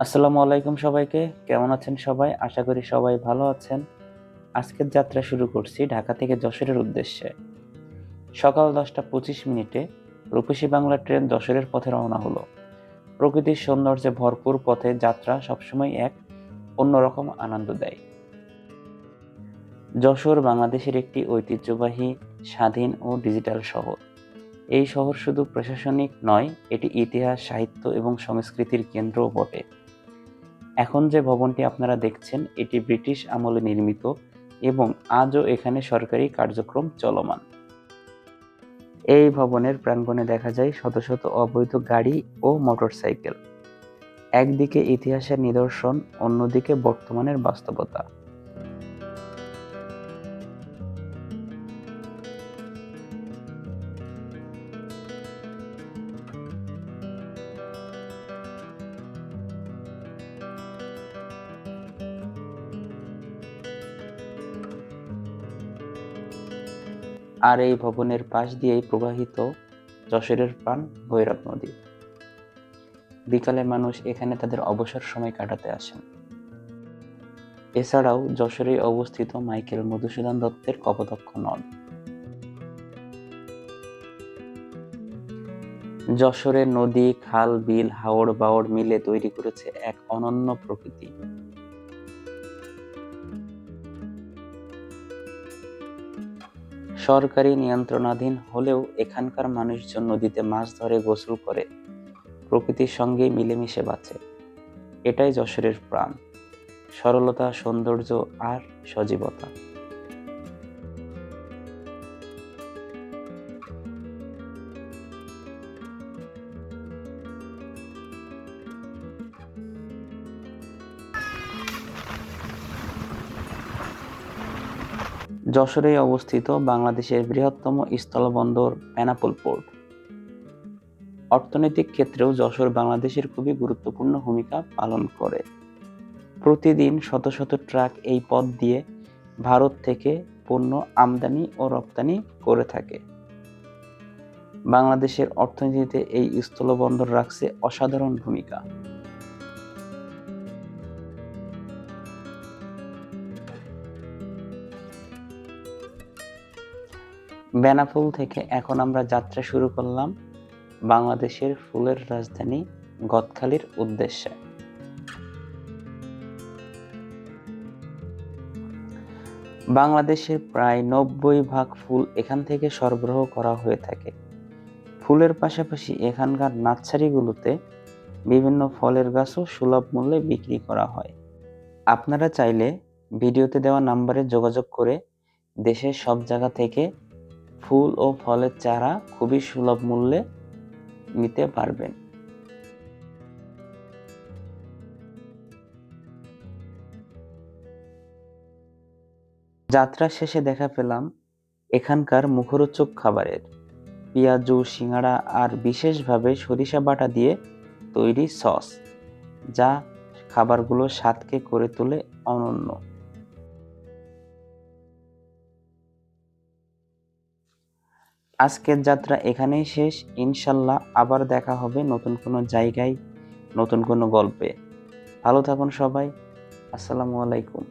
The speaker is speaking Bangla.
আসসালামু আলাইকুম সবাইকে। কেমন আছেন সবাই? আশা করি সবাই ভালো আছেন। আজকের যাত্রা শুরু করছি ঢাকা থেকে যশোরের উদ্দেশ্যে। সকাল দশটা পঁচিশ মিনিটে রূপসী বাংলা ট্রেন যশোরের পথে রওনা হলো। প্রকৃতির সৌন্দর্যে ভরপুর পথে যাত্রা সবসময় এক অন্যরকম আনন্দ দেয়। যশোর বাংলাদেশের একটি ঐতিহ্যবাহী, স্বাধীন ও ডিজিটাল শহর। এই শহর শুধু প্রশাসনিক নয়, এটি ইতিহাস, সাহিত্য এবং সংস্কৃতির কেন্দ্রও বটে। এখন যে ভবনটি আপনারা দেখছেন, এটি ব্রিটিশ আমলে নির্মিত এবং আজও এখানে সরকারি কার্যক্রম চলমান। এই ভবনের প্রাঙ্গণে দেখা যায় শত শত অবৈধ গাড়ি ও মোটরসাইকেল। একদিকে ইতিহাসের নিদর্শন, অন্যদিকে বর্তমানের বাস্তবতা। আর এই ভবনের পাশ দিয়েই প্রবাহিত যশোরের প্রাণ ভৈরব নদী। বিকালে মানুষ এখানে তাদের অবসর সময় কাটাতে আসেন। এছাড়াও যশোরে অবস্থিত মাইকেল মধুসূদন দত্তের কপোতক্ষ নদ। যশোরের নদী, খাল, বিল হাওড় বাওড় মিলে তৈরি করেছে এক অনন্য প্রকৃতি। সরকারি নিয়ন্ত্রণাধীন হলেও এখানকার মানুষজন নদীতে মাছ ধরে গোসল করে। প্রকৃতির সঙ্গে মিলেমিশে বাঁচে। এটাই যশোরের প্রাণ। সরলতা, সৌন্দর্য আর সজীবতা। যশোরে অবস্থিত বাংলাদেশের বৃহত্তম স্থলবন্দর বেনাপোল পোর্ট। অর্থনৈতিক ক্ষেত্রেও যশোর বাংলাদেশের খুবই গুরুত্বপূর্ণ ভূমিকা পালন করে। প্রতিদিন শত শত ট্রাক এই পথ দিয়ে ভারত থেকে পণ্য আমদানি ও রপ্তানি করে থাকে। বাংলাদেশের অর্থনীতিতে এই স্থলবন্দর রাখছে অসাধারণ ভূমিকা। বেনাপোল থেকে এখন আমরা যাত্রা শুরু করলাম বাংলাদেশের ফুলের রাজধানী গদখালির উদ্দেশ্যে। বাংলাদেশের প্রায় নব্বই ভাগ ফুল এখান থেকে সরবরাহ করা হয়ে থাকে। ফুলের পাশাপাশি এখানকার নার্সারিগুলোতে বিভিন্ন ফলের গাছও সুলভ মূল্যে বিক্রি করা হয়। আপনারা চাইলে ভিডিওতে দেওয়া নাম্বারে যোগাযোগ করে দেশের সব জায়গা থেকে ফুল ও ফলের চারা খুবই সুলভ মূল্যে নিতে পারবেন। যাত্রা শেষে দেখা পেলাম এখানকার মুখরোচক খাবারের। পেঁয়াজু, সিঙ্গাড়া আর বিশেষভাবে সরিষা বাটা দিয়ে তৈরি সস, যা খাবারগুলো স্বাদকে করে তোলে অনন্য। আজকের যাত্রা এখানেই শেষ। ইনশাল্লাহ আবার দেখা হবে নতুন কোনো জায়গায়, নতুন কোনো গল্পে। ভালো থাকুন সবাই। আসসালামু আলাইকুম।